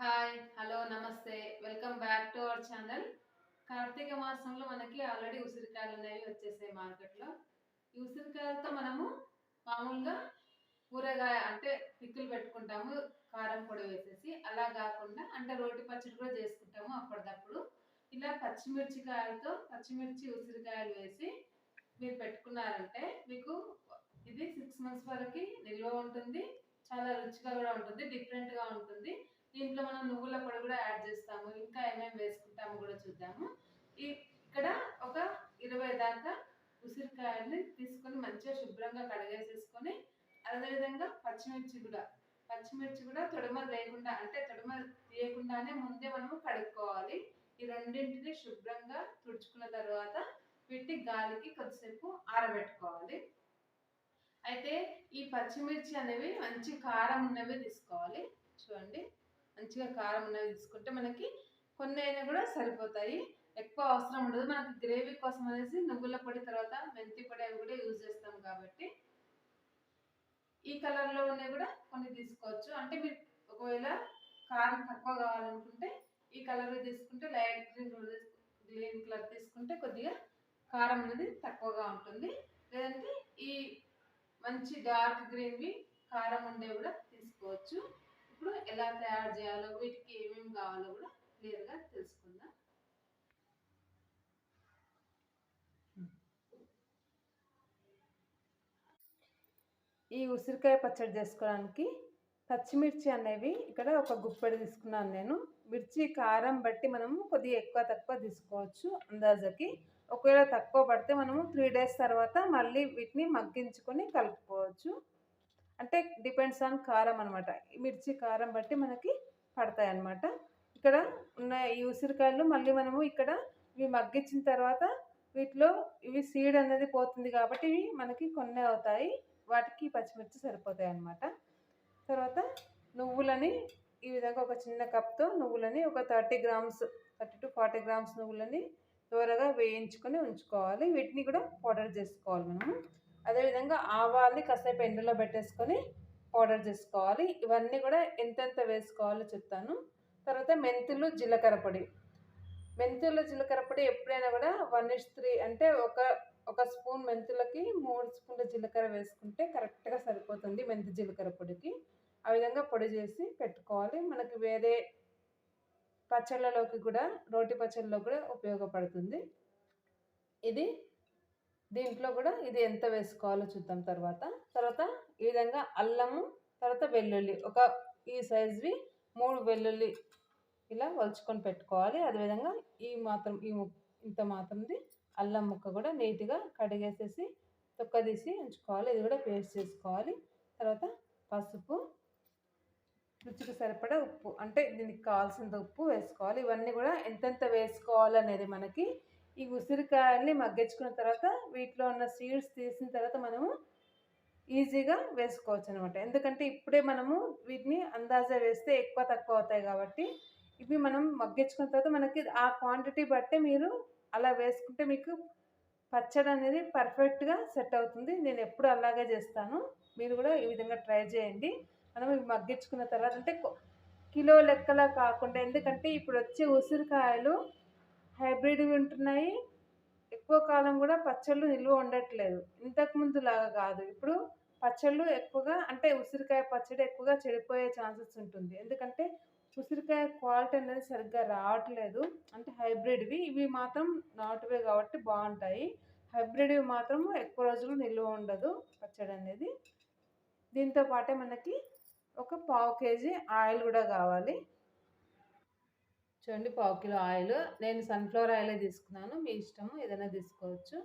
Hi hello నమస్తే. Welcome back to our channel. Karthika మాసంలో మనకి ఆల్రెడీ ఉసిరికాయలు అనేవి వచ్చేసాయి మార్కెట్లో. ఈ ఉసిరికాయలతో మనము మామూలుగా కూరగాయ అంటే పిక్కులు పెట్టుకుంటాము కారం పొడి వేసేసి. అలా కాకుండా అంటే రోటి పచ్చడి కూడా చేసుకుంటాము అప్పటికప్పుడు ఇలా పచ్చిమిర్చి కాయలతో పచ్చిమిర్చి ఉసిరికాయలు వేసి మీరు పెట్టుకున్నారంటే మీకు ఇది సిక్స్ మంత్స్ వరకు నిల్వ ఉంటుంది. చాలా రుచిగా కూడా ఉంటుంది డిఫరెంట్గా ఉంటుంది. దీంట్లో మనం నువ్వుల పొడి కూడా యాడ్ చేస్తాము ఇంకా ఏమేమి వేసుకుంటాము కూడా చూద్దాము. ఇక్కడ ఒక ఇరవై దాకా ఉసిరికాయల్ని తీసుకొని మంచిగా శుభ్రంగా కడిగేసేసుకొని అదేవిధంగా పచ్చిమిర్చి కూడా పచ్చిమిర్చి కూడా తొడమ లేకుండా అంటే తొడమ తీయకుండానే ముందే మనము కడుక్కోవాలి. ఈ రెండింటిని శుభ్రంగా తుడుచుకున్న తర్వాత వీటిని గాలికి కొద్దిసేపు ఆరబెట్టుకోవాలి. అయితే ఈ పచ్చిమిర్చి అనేవి మంచి కారం ఉన్నవి తీసుకోవాలి. చూడండి. మంచిగా కారం ఉన్నవి తీసుకుంటే మనకి కొన్ని అయినా కూడా సరిపోతాయి. ఎక్కువ అవసరం ఉండదు. మనకి గ్రేవీ కోసం అనేసి నువ్వుల పొడి తర్వాత మెంతి పొడి అవి కూడా యూజ్ చేస్తాం కాబట్టి ఈ కలర్లో ఉన్నవి కూడా కొన్ని తీసుకోవచ్చు. అంటే మీరు ఒకవేళ కారం తక్కువ కావాలనుకుంటే ఈ కలర్ తీసుకుంటే లైట్ గ్రీన్ గ్రీన్ కలర్ తీసుకుంటే కొద్దిగా కారం అనేది తక్కువగా ఉంటుంది. లేదంటే ఈ మంచి డార్క్ గ్రీన్వి కారం ఉండేవి కూడా తీసుకోవచ్చు. ఇప్పుడు ఎలా తయారు చేయాలో వీటికి ఏమేమి కావాలో కూడా క్లియర్గా తెలుసుకుందాం. ఈ ఉసిరికాయ పచ్చడి చేసుకోవడానికి పచ్చిమిర్చి అనేవి ఇక్కడ ఒక గుప్పెడు తీసుకున్నాను నేను. మిర్చి కారం బట్టి మనము కొద్దిగా ఎక్కువ తక్కువ తీసుకోవచ్చు అందాజకి. ఒకవేళ తక్కువ పడితే మనము త్రీ డేస్ తర్వాత మళ్ళీ వీటిని మగ్గించుకొని కలుపుకోవచ్చు. అంటే డిపెండ్స్ ఆన్ కారం అనమాట మిర్చి కారం బట్టి మనకి పడతాయి అన్నమాట ఇక్కడ ఉన్న ఈ ఉసిరికాయలు మళ్ళీ మనము ఇక్కడ ఇవి మగ్గించిన తర్వాత వీటిలో ఇవి సీడ్ అనేది పోతుంది కాబట్టి ఇవి మనకి కొన్ని అవుతాయి. వాటికి పచ్చిమిర్చి సరిపోతాయి అన్నమాట తర్వాత నువ్వులని ఈ విధంగా ఒక చిన్న కప్తో నువ్వులని ఒక thirty grams thirty to forty grams నువ్వులని త్వరగా వేయించుకొని ఉంచుకోవాలి. వీటిని కూడా పౌడర్ చేసుకోవాలి మనము. అదేవిధంగా ఆవాల్ని కాసేపు ఎండలో పెట్టేసుకొని పౌడర్ చేసుకోవాలి. ఇవన్నీ కూడా ఎంతెంత వేసుకోవాలో చెప్తాను. తర్వాత మెంతులు జీలకర్ర పొడి. మెంతులు జీలకర్ర పొడి ఎప్పుడైనా కూడా వన్ ఇస్ త్రీ అంటే ఒక ఒక స్పూన్ మెంతులకి మూడు స్పూన్ల జీలకర్ర వేసుకుంటే కరెక్ట్గా సరిపోతుంది మెంతి జీలకర్ర పొడికి. ఆ విధంగా పొడి చేసి పెట్టుకోవాలి. మనకి వేరే పచ్చళ్ళలోకి కూడా రోటి పచ్చళ్ళలో కూడా ఉపయోగపడుతుంది. ఇది దీంట్లో కూడా ఇది ఎంత వేసుకోవాలో చూద్దాం తర్వాత. తర్వాత ఈ విధంగా అల్లము తర్వాత వెల్లుల్లి. ఒక ఈ సైజ్వి మూడు వెల్లుల్లి ఇలా వలుచుకొని పెట్టుకోవాలి. అదేవిధంగా ఈ మాత్రం ఈ ఇంత మాత్రంది అల్లం ముక్క కూడా నీట్గా కడిగేసేసి తొక్క తీసి ఉంచుకోవాలి. ఇది కూడా పేస్ట్ చేసుకోవాలి. తర్వాత పసుపు రుచికి సరిపడా ఉప్పు. అంటే దీనికి కావాల్సినంత ఉప్పు వేసుకోవాలి. ఇవన్నీ కూడా ఎంతెంత వేసుకోవాలనేది మనకి ఈ ఉసిరికాయల్ని మగ్గించుకున్న తర్వాత వీటిలో ఉన్న సీడ్స్ తీసిన తర్వాత మనము ఈజీగా వేసుకోవచ్చు అనమాట ఎందుకంటే ఇప్పుడే మనము వీటిని అందాజా వేస్తే ఎక్కువ తక్కువ అవుతాయి కాబట్టి ఇవి మనం మగ్గించుకున్న తర్వాత మనకి ఆ క్వాంటిటీ బట్టే మీరు అలా వేసుకుంటే మీకు పచ్చడి అనేది పర్ఫెక్ట్గా సెట్ అవుతుంది. నేను ఎప్పుడు అలాగే చేస్తాను. మీరు కూడా ఈ విధంగా ట్రై చేయండి. మనం ఇవి మగ్గించుకున్న తర్వాత అంటే కిలో లెక్కలా కాకుండా ఎందుకంటే ఇప్పుడు వచ్చే ఉసిరికాయలు హైబ్రిడ్వి ఉంటున్నాయి. ఎక్కువ కాలం కూడా పచ్చళ్ళు నిల్వ ఉండట్లేదు. ఇంతకుముందు లాగా కాదు. ఇప్పుడు పచ్చళ్ళు ఎక్కువగా అంటే ఉసిరికాయ పచ్చడి ఎక్కువగా చెడిపోయే ఛాన్సెస్ ఉంటుంది. ఎందుకంటే ఉసిరికాయ క్వాలిటీ అనేది సరిగ్గా రావట్లేదు. అంటే హైబ్రిడ్వి ఇవి మాత్రం నాటువే కాబట్టి బాగుంటాయి. హైబ్రిడ్వి మాత్రం ఎక్కువ రోజులు నిల్వ ఉండదు పచ్చడి అనేది. దీంతో పాటే మనకి ఒక పావు కేజీ ఆయిల్ కూడా కావాలి. చూడండి పావు కిలో ఆయిల్. నేను సన్ఫ్లవర్ ఆయిలే తీసుకున్నాను. మీ ఇష్టము ఏదైనా తీసుకోవచ్చు.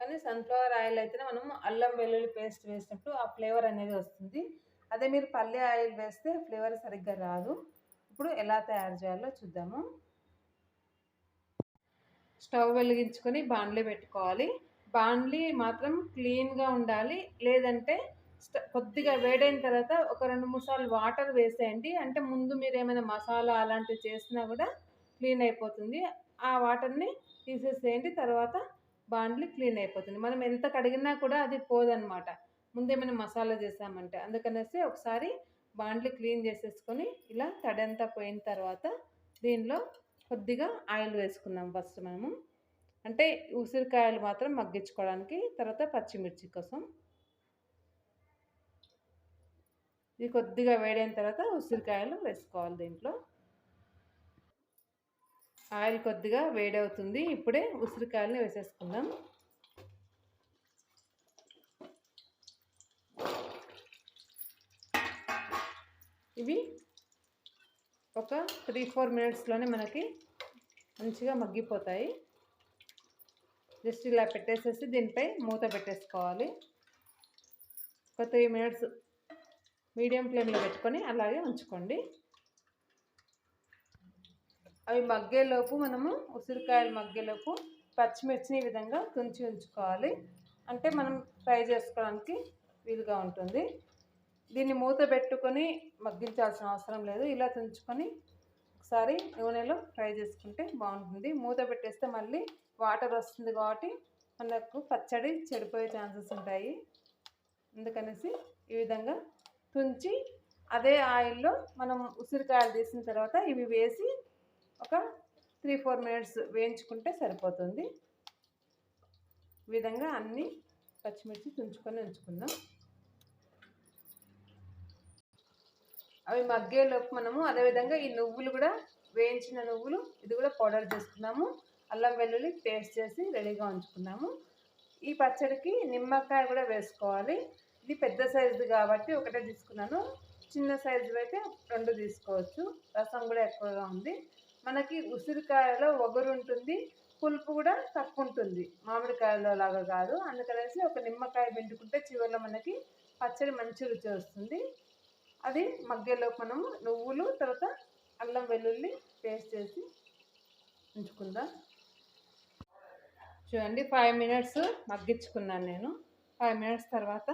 కానీ సన్ఫ్లవర్ ఆయిల్ అయితేనే మనం అల్లం వెల్లుల్లి పేస్ట్ వేసినప్పుడు ఆ ఫ్లేవర్ అనేది వస్తుంది. అదే మీరు పల్లె ఆయిల్ వేస్తే ఫ్లేవర్ సరిగ్గా రాదు. ఇప్పుడు ఎలా తయారు చేయాలో చూద్దాము. స్టవ్ వెలిగించుకొని బాండ్లీ పెట్టుకోవాలి. బాండ్లీ మాత్రం క్లీన్గా ఉండాలి. లేదంటే కొద్దిగా వేడైన తర్వాత ఒక రెండు మూడు సార్లు వాటర్ వేసేయండి. అంటే ముందు మీరు ఏమైనా మసాలా అలాంటివి చేసినా కూడా క్లీన్ అయిపోతుంది. ఆ వాటర్ని తీసేసేయండి. తర్వాత బాండ్లు క్లీన్ అయిపోతుంది. మనం ఎంత కడిగినా కూడా అది పోదనమాట ముందేమైనా మసాలా చేసామంటే. అందుకనేసి ఒకసారి బాండ్లు క్లీన్ చేసేసుకొని ఇలా తడంతా పోయిన తర్వాత దీనిలో కొద్దిగా ఆయిల్ వేసుకుందాం ఫస్ట్ మనము. అంటే ఉసిరికాయలు మాత్రం మగ్గించుకోవడానికి తర్వాత పచ్చిమిర్చి కోసం. ఇది కొద్దిగా వేడైన తర్వాత ఉసిరికాయలు వేసుకోవాలి దీంట్లో. ఆయిల్ కొద్దిగా వేడవుతుంది. ఇప్పుడే ఉసిరికాయలని వేసేసుకుందాం. ఇవి ఒక త్రీ ఫోర్ మినిట్స్లోనే మనకి మంచిగా మగ్గిపోతాయి. జస్ట్ ఇలా పెట్టేసేసి దీనిపై మూత పెట్టేసుకోవాలి. ఒక త్రీ మినిట్స్ మీడియం ఫ్లేమ్లో పెట్టుకొని అలాగే ఉంచుకోండి. అవి మగ్గేలోపు మనము ఉసిరికాయలు మగ్గేలోపు పచ్చిమిర్చిని ఈ విధంగా తుంచి ఉంచుకోవాలి. అంటే మనం ఫ్రై చేసుకోవడానికి వీలుగా ఉంటుంది. దీన్ని మూత పెట్టుకొని మగ్గించాల్సిన అవసరం లేదు. ఇలా తుంచుకొని ఒకసారి నూనెలో ఫ్రై చేసుకుంటే బాగుంటుంది. మూత పెట్టేస్తే మళ్ళీ వాటర్ వస్తుంది కాబట్టి మనకు పచ్చడి చెడిపోయే ఛాన్సెస్ ఉంటాయి. అందుకనేసి ఈ విధంగా తుంచి అదే ఆయిల్లో మనం ఉసిరికాయలు తీసిన తర్వాత ఇవి వేసి ఒక త్రీ ఫోర్ మినిట్స్ వేయించుకుంటే సరిపోతుంది. ఈ విధంగా అన్నీ పచ్చిమిర్చి తుంచుకొని ఉంచుకుందాం. అవి మగ్గేలోపు మనము అదేవిధంగా ఈ నువ్వులు కూడా వేయించిన నువ్వులు ఇది కూడా పౌడర్ చేసుకున్నాము. అల్లం వెల్లుల్లి పేస్ట్ చేసి రెడీగా ఉంచుకున్నాము. ఈ పచ్చడికి నిమ్మకాయ కూడా వేసుకోవాలి. ఇది పెద్ద సైజు కాబట్టి ఒకటే తీసుకున్నాను. చిన్న సైజు అయితే రెండు తీసుకోవచ్చు. రసం కూడా ఎక్కువగా ఉంది. మనకి ఉసిరికాయలో ఒగరు ఉంటుంది పులుపు కూడా తక్కువ ఉంటుంది మామిడికాయలో లాగా కాదు. అందుకనేసి ఒక నిమ్మకాయ పిండుకుంటే చివరిలో మనకి పచ్చడి మంచి రుచి వస్తుంది. అది మగ్గెలోపు మనము నువ్వులు తర్వాత అల్లం వెల్లుల్లి పేస్ట్ చేసి ఉంచుకుందాం. చూడండి ఫైవ్ మినిట్స్ మగ్గించుకున్నాను నేను. ఫైవ్ మినిట్స్ తర్వాత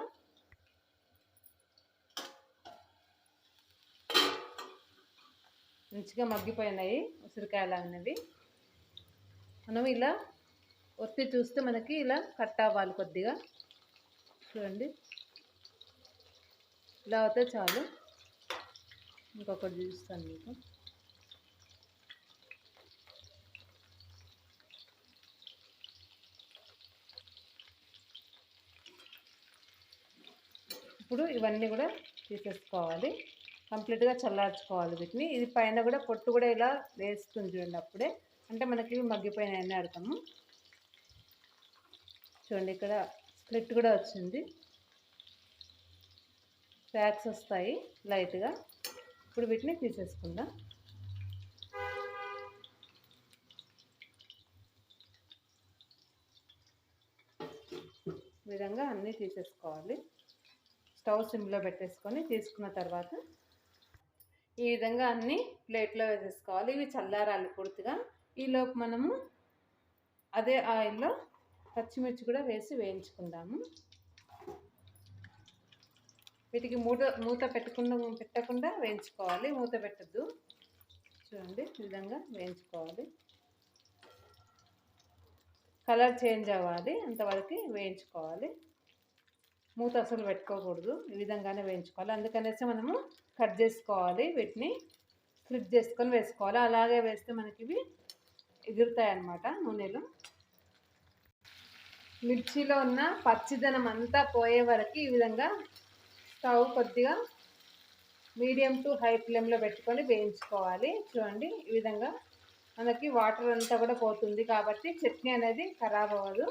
మంచిగా మగ్గిపోయినాయి ఉసిరికాయలు అనేవి మనం ఇలా ఒత్తి చూస్తే మనకి ఇలా కట్ అవ్వాలి కొద్దిగా. చూడండి. ఇలా అవుతే చాలు. ఇంకొకటి చూస్తాను మీకు. ఇప్పుడు ఇవన్నీ కూడా తీసేసుకోవాలి. కంప్లీట్గా చల్లార్చుకోవాలి వీటిని. ఇది పైన కూడా పొట్టు కూడా ఇలా వేస్తుంది చూడండి అప్పుడే. అంటే మనకి మగ్గిపోయినాయని అర్థము. చూడండి ఇక్కడ స్ప్లిట్ కూడా వచ్చింది. క్రాక్స్ వస్తాయి లైట్గా. ఇప్పుడు వీటిని తీసేసుకుందాం. విధంగా అన్నీ తీసేసుకోవాలి. స్టవ్ సిమ్లో పెట్టేసుకొని తీసుకున్న తర్వాత ఈ విధంగా అన్నీ ప్లేట్లో వేసేసుకోవాలి. ఇవి చల్లారాలి పూర్తిగా. ఈలోపు మనము అదే ఆయిల్లో పచ్చిమిర్చి కూడా వేసి వేయించుకుందాము. వీటికి మూత మూత పెట్టకుండా పెట్టకుండా వేయించుకోవాలి. మూత పెట్టద్దు. చూడండి ఈ విధంగా వేయించుకోవాలి. కలర్ చేంజ్ అవ్వాలి. అంతవరకు వేయించుకోవాలి. మూత అసలు పెట్టుకోకూడదు. ఈ విధంగానే వేయించుకోవాలి. అందుకనేసి మనము కట్ చేసుకోవాలి వీటిని. ఫ్లిప్ చేసుకొని వేసుకోవాలి. అలాగే వేస్తే మనకి ఇవి ఎగురుతాయి అన్నమాట నూనెలు. మిర్చిలో ఉన్న పచ్చిదనం అంతా పోయే వరకు ఈ విధంగా స్టవ్ కొద్దిగా మీడియం టు హై ఫ్లేమ్లో పెట్టుకొని వేయించుకోవాలి. చూడండి ఈ విధంగా మనకి వాటర్ అంతా కూడా పోతుంది కాబట్టి చట్నీ అనేది ఖరాబ్ అవ్వదు.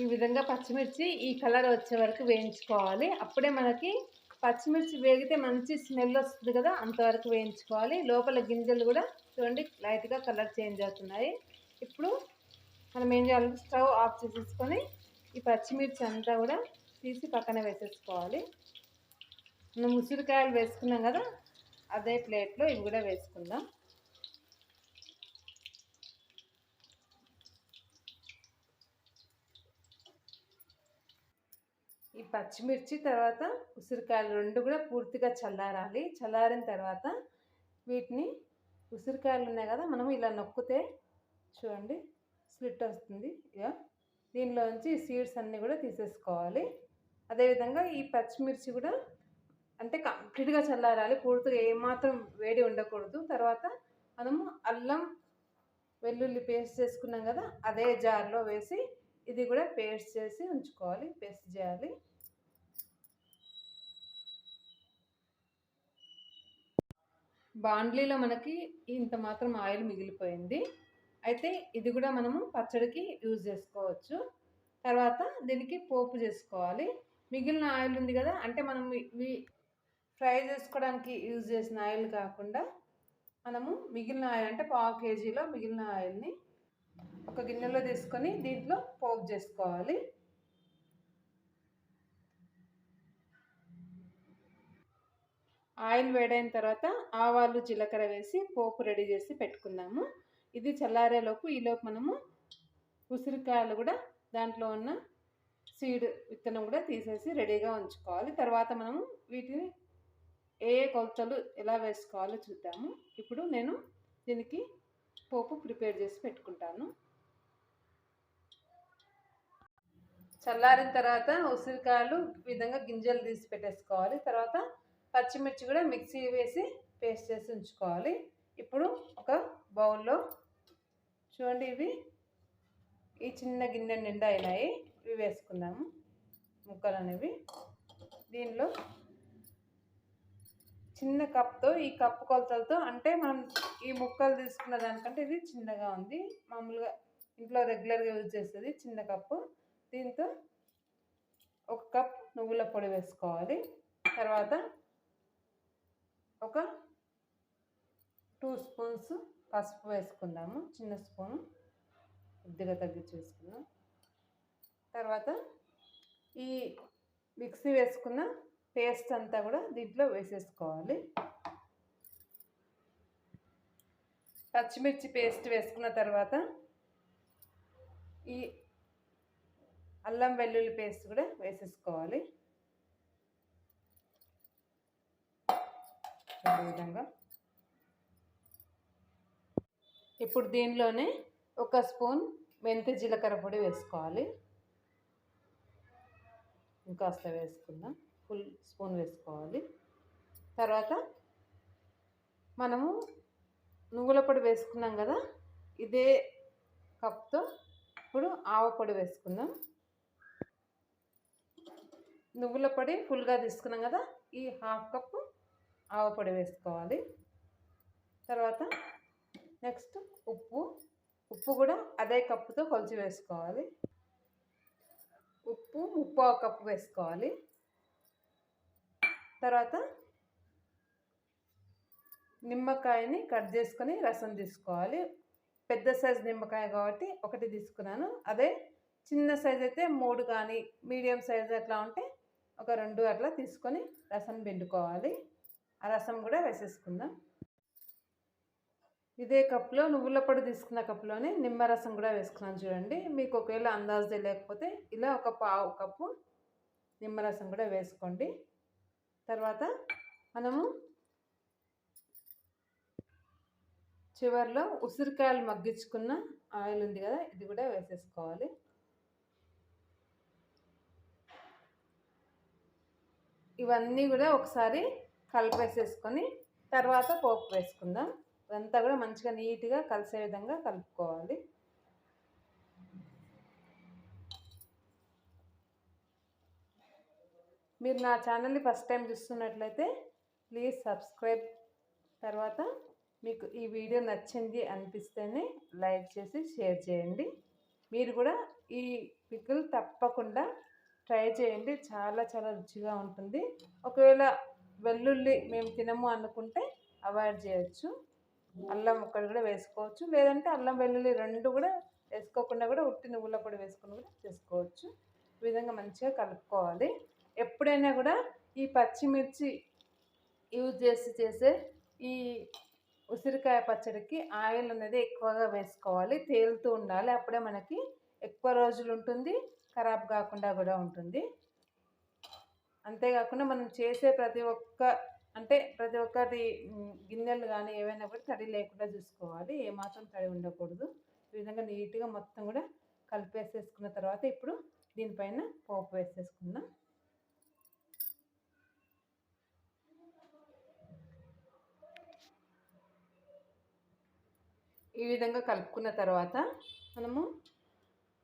ఈ విధంగా పచ్చిమిర్చి ఈ కలర్ వచ్చే వరకు వేయించుకోవాలి. అప్పుడే మనకి పచ్చిమిర్చి వేగితే మంచి స్మెల్ వస్తుంది కదా అంతవరకు వేయించుకోవాలి. లోపల గింజలు కూడా చూడండి లైట్గా కలర్ చేంజ్ అవుతున్నాయి. ఇప్పుడు మనం ఏం చేయాలంటే స్టవ్ ఆఫ్ చేసేసుకొని ఈ పచ్చిమిర్చి అంతా కూడా తీసి పక్కన వేసేసుకోవాలి. మనం ఉసిరికాయలు వేసుకున్నాం కదా అదే ప్లేట్లో ఇవి కూడా వేసుకుందాం. పచ్చిమిర్చి తర్వాత ఉసిరికాయలు రెండు కూడా పూర్తిగా చల్లారాలి. చల్లారిన తర్వాత వీటిని ఉసిరికాయలు ఉన్నాయి కదా మనం ఇలా నొక్కితే చూడండి స్లిట్ వస్తుంది. ఇక దీనిలోంచి సీడ్స్ అన్నీ కూడా తీసేసుకోవాలి. అదేవిధంగా ఈ పచ్చిమిర్చి కూడా అంటే కంప్లీట్గా చల్లారాలి. పూర్తిగా ఏమాత్రం వేడి ఉండకూడదు. తర్వాత మనము అల్లం వెల్లుల్లి పేస్ట్ చేసుకున్నాం కదా అదే జార్లో వేసి ఇది కూడా పేస్ట్ చేసి ఉంచుకోవాలి. పేస్ట్ చేయాలి. బాండ్లీలో మనకి ఇంత మాత్రం ఆయిల్ మిగిలిపోయింది. అయితే ఇది కూడా మనము పచ్చడికి యూజ్ చేసుకోవచ్చు. తర్వాత దీనికి పోపు చేసుకోవాలి. మిగిలిన ఆయిల్ ఉంది కదా అంటే మనం ఇవి ఫ్రై చేసుకోవడానికి యూజ్ చేసిన ఆయిల్ కాకుండా మనము మిగిలిన ఆయిల్ అంటే పావు కేజీలో మిగిలిన ఆయిల్ని ఒక గిన్నెలో తీసుకొని దీంట్లో పోపు చేసుకోవాలి. ఆయిల్ వేడైన తర్వాత ఆవాలు జీలకర్ర వేసి పోపు రెడీ చేసి పెట్టుకుందాము. ఇది చల్లారేలోపు ఈలోపు మనము ఉసిరికాయలు కూడా దాంట్లో ఉన్న సీడ్ విత్తనం కూడా తీసేసి రెడీగా ఉంచుకోవాలి. తర్వాత మనము వీటిని ఏ ఏ కొలతలు ఎలా వేసుకోవాలో చూద్దాము. ఇప్పుడు నేను దీనికి పోపు ప్రిపేర్ చేసి పెట్టుకుంటాను. చల్లారిన తర్వాత ఉసిరికాయలు విధంగా గింజలు తీసి పెట్టేసుకోవాలి. తర్వాత పచ్చిమిర్చి కూడా మిక్సీ వేసి పేస్ట్ చేసి ఉంచుకోవాలి. ఇప్పుడు ఒక బౌల్లో చూడండి ఇవి. ఈ చిన్న గిన్నె నిండా అయినాయి ఇవి వేసుకుందాము. ముక్కలు అనేవి దీనిలో చిన్న కప్తో ఈ కప్పు కొలతలతో అంటే మనం ఈ ముక్కలు తీసుకున్న దానికంటే ఇది చిన్నగా ఉంది. మామూలుగా ఇంట్లో రెగ్యులర్గా యూజ్ చేస్తుంది చిన్న కప్పు. దీంతో ఒక కప్ నువ్వుల పొడి వేసుకోవాలి. తర్వాత ఒక టూ స్పూన్స్ పసుపు వేసుకుందాము చిన్న స్పూన్. కొద్దిగా తగ్గించి వేసుకుందాం. తర్వాత ఈ మిక్సీ వేసుకున్న పేస్ట్ అంతా కూడా దీంట్లో వేసేసుకోవాలి. పచ్చిమిర్చి పేస్ట్ వేసుకున్న తర్వాత ఈ అల్లం వెల్లుల్లి పేస్ట్ కూడా వేసేసుకోవాలి. విధంగా. ఇప్పుడు దీనిలోనే ఒక స్పూన్ మెంతి జీలకర్ర పొడి వేసుకోవాలి. ఇంకాస్త వేసుకుందాం. ఫుల్ స్పూన్ వేసుకోవాలి. తర్వాత మనము నువ్వుల పొడి వేసుకున్నాం కదా ఇదే కప్తో ఇప్పుడు ఆవ పొడి వేసుకుందాం. నువ్వుల పొడి ఫుల్గా తీసుకున్నాం కదా ఈ హాఫ్ కప్పు ఆవపొడి వేసుకోవాలి. తర్వాత నెక్స్ట్ ఉప్పు. ఉప్పు కూడా అదే కప్పుతో కొలిచి వేసుకోవాలి. ఉప్పు ముప్పు కప్పు వేసుకోవాలి. తర్వాత నిమ్మకాయని కట్ చేసుకొని రసం తీసుకోవాలి. పెద్ద సైజు నిమ్మకాయ కాబట్టి ఒకటి తీసుకున్నాను. అదే చిన్న సైజ్ అయితే మూడు కానీ మీడియం సైజ్ అట్లా ఉంటే ఒక రెండు అట్లా తీసుకొని రసం పిండుకోవాలి. ఆ రసం కూడా వేసేసుకుందాం. ఇదే కప్లో నువ్వుల పొడి తీసుకున్న కప్లోనే నిమ్మరసం కూడా వేసుకున్నాను చూడండి. మీకు ఒకవేళ అందాజు తెలియకపోతే ఇలా ఒక పావు కప్పు నిమ్మరసం కూడా వేసుకోండి. తర్వాత మనము చివరిలో ఉసిరికాయలు మగ్గించుకున్న ఆయిల్ ఉంది కదా ఇది కూడా వేసేసుకోవాలి. ఇవన్నీ కూడా ఒకసారి కలిపేసేసుకొని తర్వాత పోపు వేసుకుందాం. ఇదంతా కూడా మంచిగా నీట్గా కలిసే విధంగా కలుపుకోవాలి. మీరు నా ఛానల్ని ఫస్ట్ టైం చూస్తున్నట్లయితే ప్లీజ్ సబ్స్క్రైబ్. తర్వాత మీకు ఈ వీడియో నచ్చింది అనిపిస్తేనే లైక్ చేసి షేర్ చేయండి. మీరు కూడా ఈ పిక్కులు తప్పకుండా ట్రై చేయండి. చాలా చాలా రుచిగా ఉంటుంది. ఒకవేళ వెల్లుల్లి మేము తినము అనుకుంటే అవాయిడ్ చేయొచ్చు. అల్లం ఒక్కటి కూడా వేసుకోవచ్చు. లేదంటే అల్లం వెల్లుల్లి రెండు కూడా వేసుకోకుండా కూడా ఉట్టి నువ్వుల పొడి వేసుకుని కూడా చేసుకోవచ్చు. ఈ విధంగా మంచిగా కలుపుకోవాలి. ఎప్పుడైనా కూడా ఈ పచ్చిమిర్చి యూజ్ చేసి చేసే ఈ ఉసిరికాయ పచ్చడికి ఆయిల్ అనేది ఎక్కువగా వేసుకోవాలి. తేలుతూ ఉండాలి. అప్పుడే మనకి ఎక్కువ రోజులు ఉంటుంది. ఖరాబ్ కాకుండా కూడా ఉంటుంది. అంతేకాకుండా మనం చేసే ప్రతి ఒక్క అంటే ప్రతి ఒక్కటి గిన్నెలు కానీ ఏవైనా కూడా తడి లేకుండా చూసుకోవాలి. ఏమాత్రం తడి ఉండకూడదు. ఈ విధంగా నీట్గా మొత్తం కూడా కలిపేసేసుకున్న తర్వాత ఇప్పుడు దీనిపైన పోపు వేసేసుకుందాం. ఈ విధంగా కలుపుకున్న తర్వాత మనము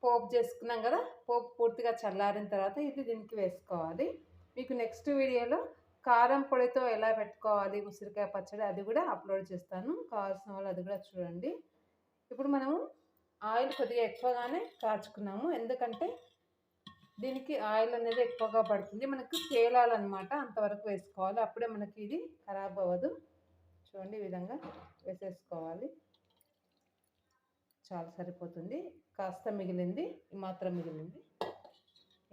పోపు చేసుకున్నాం కదా పోపు పూర్తిగా చల్లారిన తర్వాత ఇది దీనికి వేసుకోవాలి. మీకు నెక్స్ట్ వీడియోలో కారం పొడితో ఎలా పెట్టుకోవాలి ఉసిరికాయ పచ్చడి అది కూడా అప్లోడ్ చేస్తాను. కావాల్సిన వాళ్ళు అది కూడా చూడండి. ఇప్పుడు మనము ఆయిల్ కొద్దిగా ఎక్కువగానే కాచుకున్నాము. ఎందుకంటే దీనికి ఆయిల్ అనేది ఎక్కువగా పడుతుంది. మనకు తేలాలన్నమాట అంతవరకు వేసుకోవాలి. అప్పుడే మనకి ఇది ఖరాబ్ అవ్వదు. చూడండి ఈ విధంగా వేసేసుకోవాలి. చాలా సరిపోతుంది. కాస్త మిగిలింది మాత్రం మిగిలింది.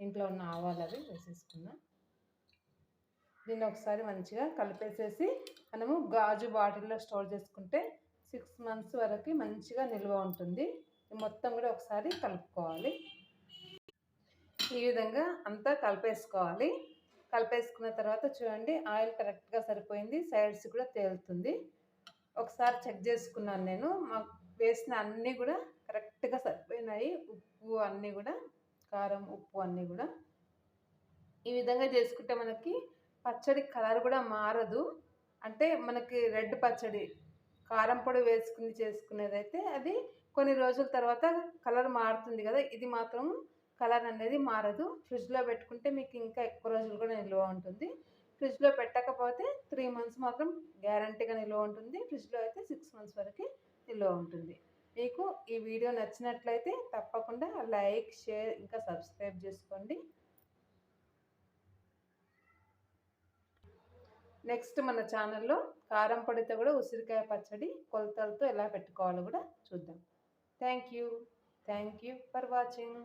ఇంట్లో ఉన్న ఆవాలు అవి వేసేసుకున్నాం. దీన్ని ఒకసారి మంచిగా కలిపేసేసి మనము గాజు బాటిల్లో స్టోర్ చేసుకుంటే సిక్స్ మంత్స్ వరకు మంచిగా నిల్వ ఉంటుంది. మొత్తం కూడా ఒకసారి కలుపుకోవాలి. ఈ విధంగా అంతా కలిపేసుకోవాలి. కలిపేసుకున్న తర్వాత చూడండి ఆయిల్ కరెక్ట్గా సరిపోయింది. సైడ్స్ కూడా తేలుతుంది. ఒకసారి చెక్ చేసుకున్నాను నేను. మాకు వేసిన అన్నీ కూడా కరెక్ట్గా సరిపోయినాయి. ఉప్పు అన్నీ కూడా కారం ఉప్పు అన్నీ కూడా. ఈ విధంగా చేసుకుంటే మనకి పచ్చడి కలర్ కూడా మారదు. అంటే మనకి రెడ్ పచ్చడి కారం పొడి వేసుకుని చేసుకునేదైతే అది కొన్ని రోజుల తర్వాత కలర్ మారుతుంది కదా ఇది మాత్రం కలర్ అనేది మారదు. ఫ్రిడ్జ్లో పెట్టుకుంటే మీకు ఇంకా ఎక్కువ రోజులు కూడా నిల్వ ఉంటుంది. ఫ్రిడ్జ్లో పెట్టకపోతే త్రీ మంత్స్ మాత్రం గ్యారంటీగా నిల్వ ఉంటుంది. ఫ్రిడ్జ్లో అయితే సిక్స్ మంత్స్ వరకు నిల్వ ఉంటుంది. మీకు ఈ వీడియో నచ్చినట్లయితే తప్పకుండా లైక్ షేర్ ఇంకా సబ్స్క్రైబ్ చేసుకోండి. నెక్స్ట్ మన ఛానల్లో కారం పొడితో కూడా ఉసిరికాయ పచ్చడి కొలతలతో ఎలా పెట్టుకోవాలో కూడా చూద్దాం. Thank you thank you for watching.